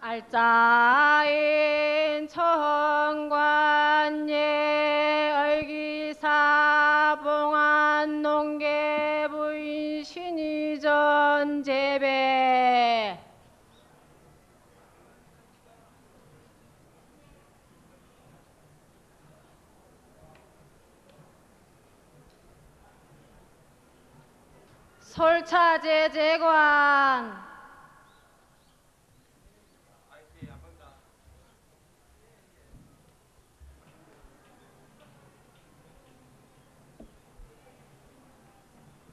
알짜인 청관예 얼기사 봉안 농계 부인 신이전 재배. 솔차제 재관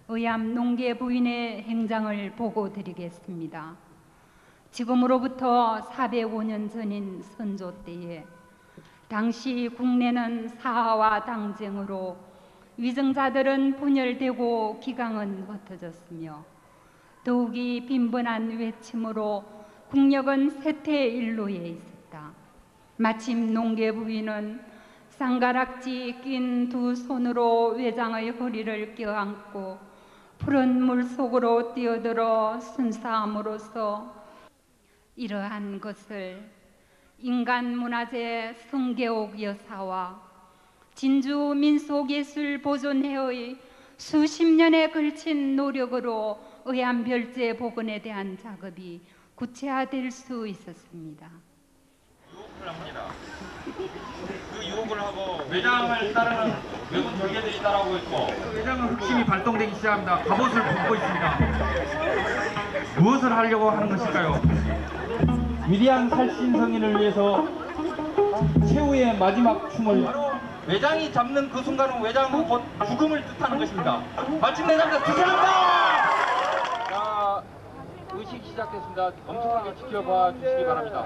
의암 농계 부인의 행장을 보고 드리겠습니다. 지금으로부터 405년 전인 선조 때에 당시 국내는 사화와 당쟁으로 위정자들은 분열되고 기강은 흩어졌으며 더욱이 빈번한 외침으로 국력은 쇠퇴일로에 있었다. 마침 농계 부인은 쌍가락지 낀 두 손으로 외장의 허리를 껴안고 푸른 물 속으로 뛰어들어 순사함으로써 이러한 것을 인간 문화재 성계옥 여사와 진주 민속예술 보존회의 수십 년에 걸친 노력으로 의암별제 복원에 대한 작업이 구체화될 수 있었습니다. 그 유혹을 하고 외장을 따르는 외국 절개들이 따라오고 있고 외장은 흑심이 발동되기 시작합니다. 갑옷을 벗고 있습니다. 무엇을 하려고 하는 것일까요? 위대한 살신 성인을 위해서 최후의 마지막 춤을 바로 외장이 잡는 그 순간은 외장은 곧 죽음을 뜻하는 것입니다. 마침내 잡다 드셔낸다! 자, 의식 시작됐습니다. 엄청나게 지켜봐 주시기 바랍니다.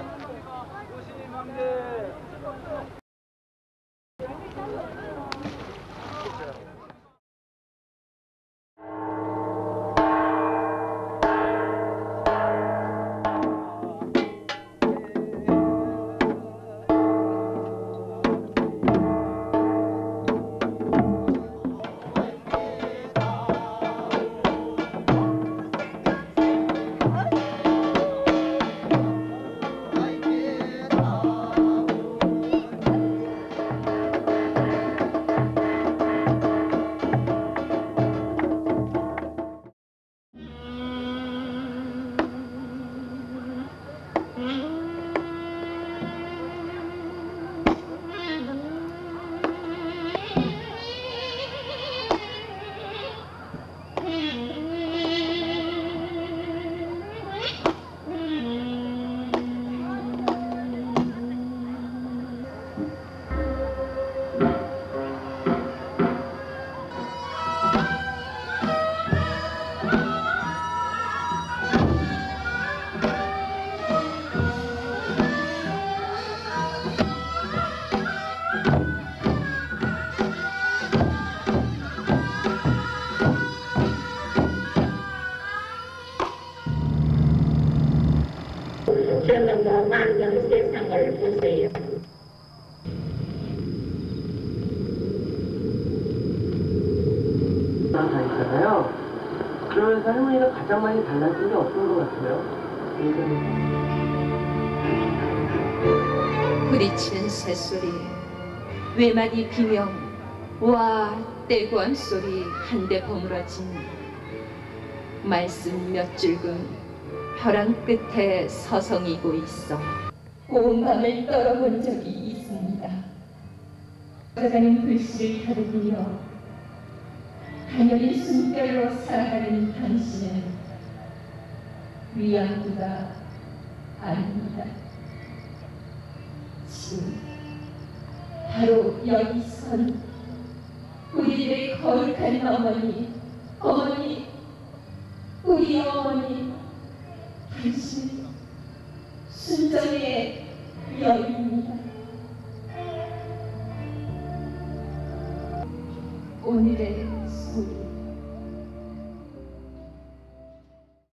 저놈의 만경 세상을 보세요. 다 있잖아요. 그러면서 할머니가 가장 많이 달라진 게 어떤 것 같아요? 부딪히는 새소리 외마디 비명 와 떼구함 소리 한데 버무러진 말씀 몇 줄금 벼랑 끝에 서성이고 있어. 온 밤을 떨어본 적이 있습니다. 걸어가는 불씨를 다듬으며 하늘이 숨결로 살아가는 당신은 위안부가 아닙니다. 지금 바로 여기 선 우리들의 거룩한 어머니 어머니 우리 어머니 당신 순정의 여인입니다. 오늘의